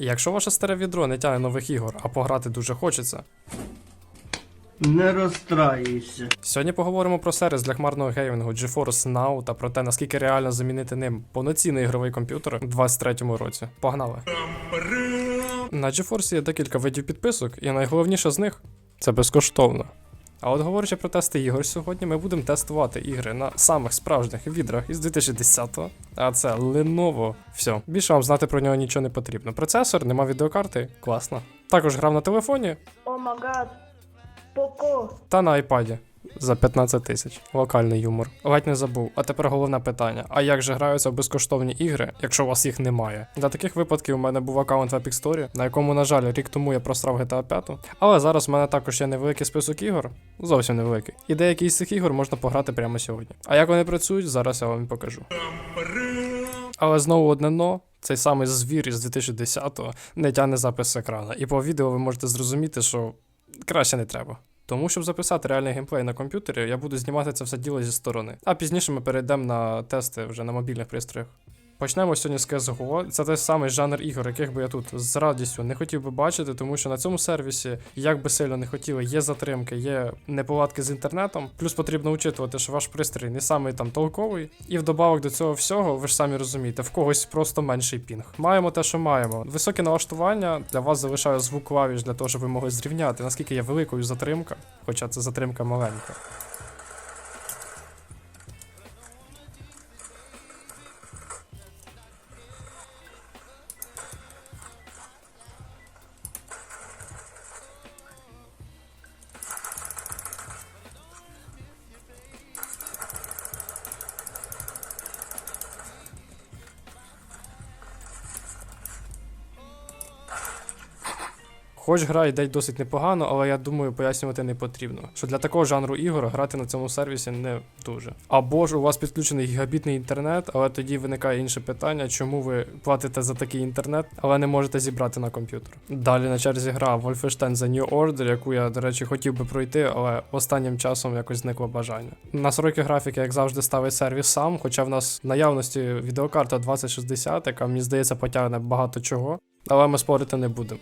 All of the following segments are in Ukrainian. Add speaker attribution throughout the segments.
Speaker 1: Якщо ваше старе відро не тягне нових ігор, а пограти дуже хочеться,
Speaker 2: Не розстраюйся.
Speaker 1: Сьогодні поговоримо про сервіс для хмарного геймінгу GeForce Now та про те, наскільки реально замінити ним повноцінний ігровий комп'ютер у 2023 році. Погнали! На GeForce є декілька видів підписок, і найголовніше з них це безкоштовно. А от говорячи про тести ігор сьогодні, ми будемо тестувати ігри на самих справжніх відрах із 2010-го, а це Lenovo. Все, більше вам знати про нього нічого не потрібно. Процесор, нема відеокарти, класно. Також грав на телефоні
Speaker 3: О магад. Поко.
Speaker 1: та на айпаді за 15 тисяч. Локальний юмор. Ледь не забув. А тепер головне питання: а як же граються в безкоштовні ігри, якщо у вас їх немає? Для таких випадків у мене був аккаунт в Epic Store, на якому, на жаль, рік тому я просрав GTA 5. Але зараз у мене також є невеликий список ігор, зовсім невеликий. І деякі з цих ігор можна пограти прямо сьогодні. А як вони працюють, зараз я вам покажу. Але знову одне но. Цей самий звір із 2010-го не тягне запис з екрана. І по відео ви можете зрозуміти, що краще не треба. Тому, щоб записати реальний геймплей на комп'ютері, я буду знімати це все діло зі сторони. А пізніше ми перейдемо на тести вже на мобільних пристроях. Почнемо сьогодні з CSGO. Це той самий жанр ігор, яких би я тут з радістю не хотів би бачити, тому що на цьому сервісі, як би сильно не хотіли, є затримки, є неполадки з інтернетом. Плюс потрібно учитувати, що ваш пристрій не самий там толковий. І вдобавок до цього всього, ви ж самі розумієте, в когось просто менший пінг. Маємо те, що маємо. Високе налаштування для вас залишаю звук клавіш для того, щоб ви могли зрівняти, наскільки є великою затримка, хоча це затримка маленька. Хоч гра йде досить непогано, але я думаю, пояснювати не потрібно. Що для такого жанру ігор грати на цьому сервісі не дуже. Або ж у вас підключений гігабітний інтернет, але тоді виникає інше питання, чому ви платите за такий інтернет, але не можете зібрати на комп'ютер. Далі на черзі гра Wolfenstein The New Order, яку я, до речі, хотів би пройти, але останнім часом якось зникло бажання. Настройки графіки, як завжди, ставить сервіс сам, хоча в нас в наявності відеокарта 2060, яка мені здається потягне багато чого, але ми спорити не будемо.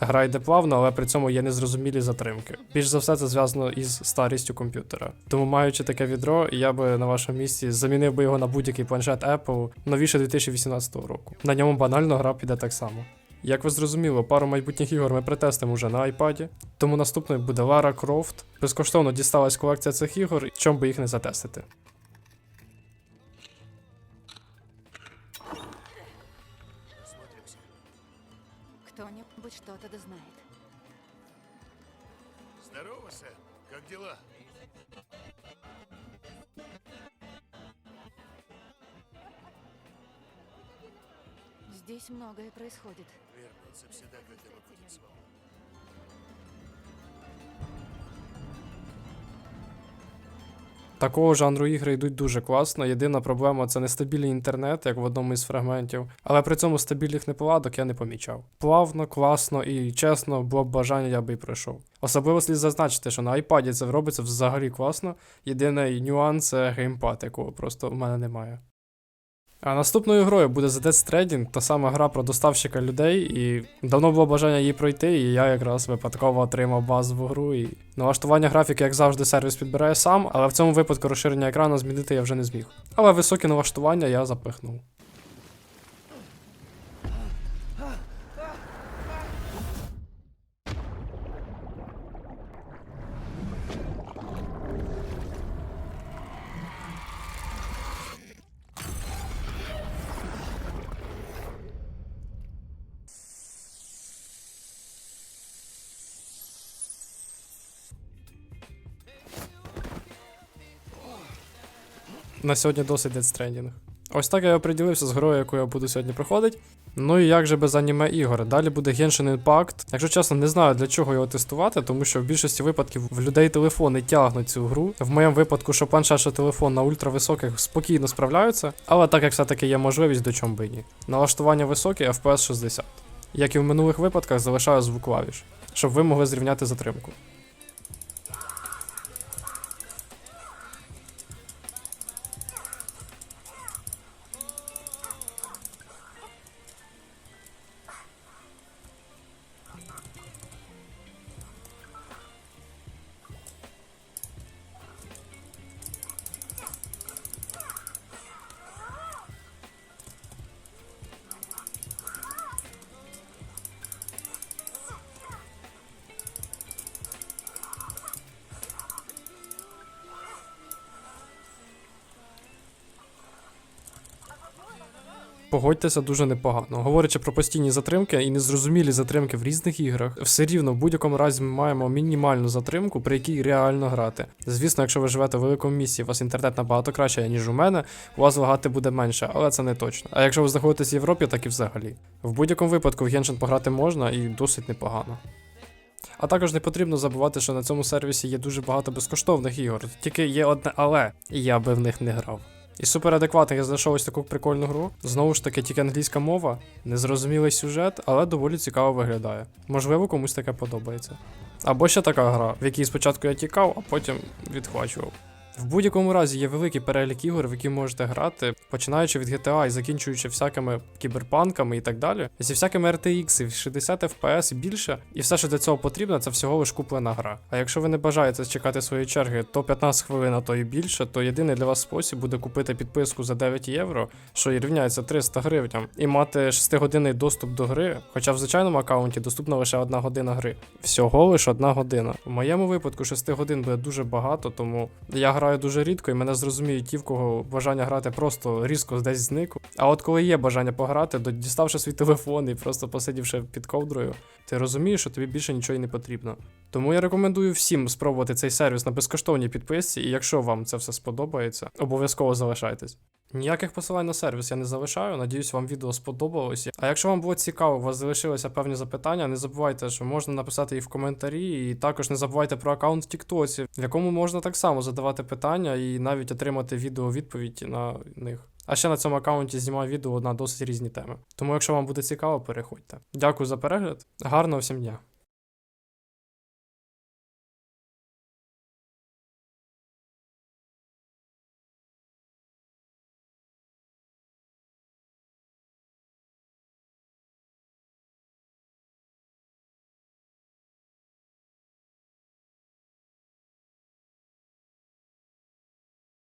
Speaker 1: Гра йде плавно, але при цьому є незрозумілі затримки. Більш за все, це зв'язано із старістю комп'ютера. Тому, маючи таке відро, я би на вашому місці замінив би його на будь-який планшет Apple новіше 2018 року. На ньому банально гра піде так само. Як ви зрозуміло, пару майбутніх ігор ми притестимо вже на iPad, тому наступною буде Lara Croft. Безкоштовно дісталась колекція цих ігор, чом би їх не затестити.
Speaker 4: Кто-то да знает.
Speaker 5: Здорово, Сэм. Как дела?
Speaker 4: Здесь многое происходит.
Speaker 5: Вернуться всегда, когда мы будем свободны.
Speaker 1: Такого жанру ігри йдуть дуже класно. Єдина проблема це нестабільний інтернет, як в одному із фрагментів. Але при цьому стабільних неполадок я не помічав. Плавно, класно і чесно, було б бажання, я би і пройшов. Особливо слід зазначити, що на iPad це робиться взагалі класно. Єдиний нюанс це геймпад, якого просто в мене немає. А наступною грою буде The Death Stranding, та сама гра про доставщика людей, і давно було бажання її пройти, і я якраз випадково отримав базову гру. І налаштування графіки, як завжди, сервіс підбирає сам, але в цьому випадку розширення екрану змінити я вже не зміг. Але високі налаштування я запихнув. На сьогодні досить Death Stranding. Ось так я оприділився з грою, яку я буду сьогодні проходити. Ну і як же без аніме ігор? Далі буде Genshin Impact. Якщо чесно, не знаю для чого його тестувати, тому що в більшості випадків в людей телефони тягнуть цю гру. В моєму випадку, що планшет, що телефон на ультрависоких спокійно справляються, але так як все-таки є можливість, до чому би ні. Налаштування високі, FPS 60. Як і в минулих випадках, залишаю звук клавіш, щоб ви могли зрівняти затримку. Погодьтеся дуже непогано. Говорячи про постійні затримки і незрозумілі затримки в різних іграх, все рівно в будь-якому разі ми маємо мінімальну затримку, при якій реально грати. Звісно, якщо ви живете в великому місті, у вас інтернет набагато краще, ніж у мене, у вас лагати буде менше, але це не точно. А якщо ви знаходитесь в Європі, так і взагалі. В будь-якому випадку в Genshin пограти можна і досить непогано. А також не потрібно забувати, що на цьому сервісі є дуже багато безкоштовних ігор. Тільки є одне але, і я би в них не грав. І суперадекватно я знайшов ось таку прикольну гру. Знову ж таки, тільки англійська мова, незрозумілий сюжет, але доволі цікаво виглядає. Можливо, комусь таке подобається. Або ще така гра, в якій спочатку я тікав, а потім відхвачував. В будь-якому разі є великий перелік ігор, в які можете грати, починаючи від GTA і закінчуючи всякими кіберпанками і так далі, зі всякими RTX, 60 FPS і більше, і все, що для цього потрібно, це всього лиш куплена гра. А якщо ви не бажаєте чекати своєї черги, то 15 хвилин, а то і більше, то єдиний для вас спосіб буде купити підписку за 9 євро, що і рівняється 300 гривням, і мати 6-годинний доступ до гри, хоча в звичайному аккаунті доступна лише одна година гри. Всього лише одна година. В моєму випадку 6 годин буде дуже багато, тому я граю дуже рідко, і мене зрозуміють ті, в кого бажання грати просто різко десь зникло. А от коли є бажання пограти, то діставши свій телефон і просто посидівши під ковдрою, ти розумієш, що тобі більше нічого й не потрібно. Тому я рекомендую всім спробувати цей сервіс на безкоштовній підписці, і якщо вам це все сподобається, обов'язково залишайтесь. Ніяких посилань на сервіс я не залишаю. Надіюсь, вам відео сподобалося. А якщо вам було цікаво, у вас залишилися певні запитання, не забувайте, що можна написати їх в коментарі, і також не забувайте про аккаунт в Тіктоці, в якому можна так само задавати питання і навіть отримати відео відповідь на них. А ще на цьому аккаунті знімаю відео на досить різні теми. Тому, якщо вам буде цікаво, переходьте. Дякую за перегляд. Гарного всім дня!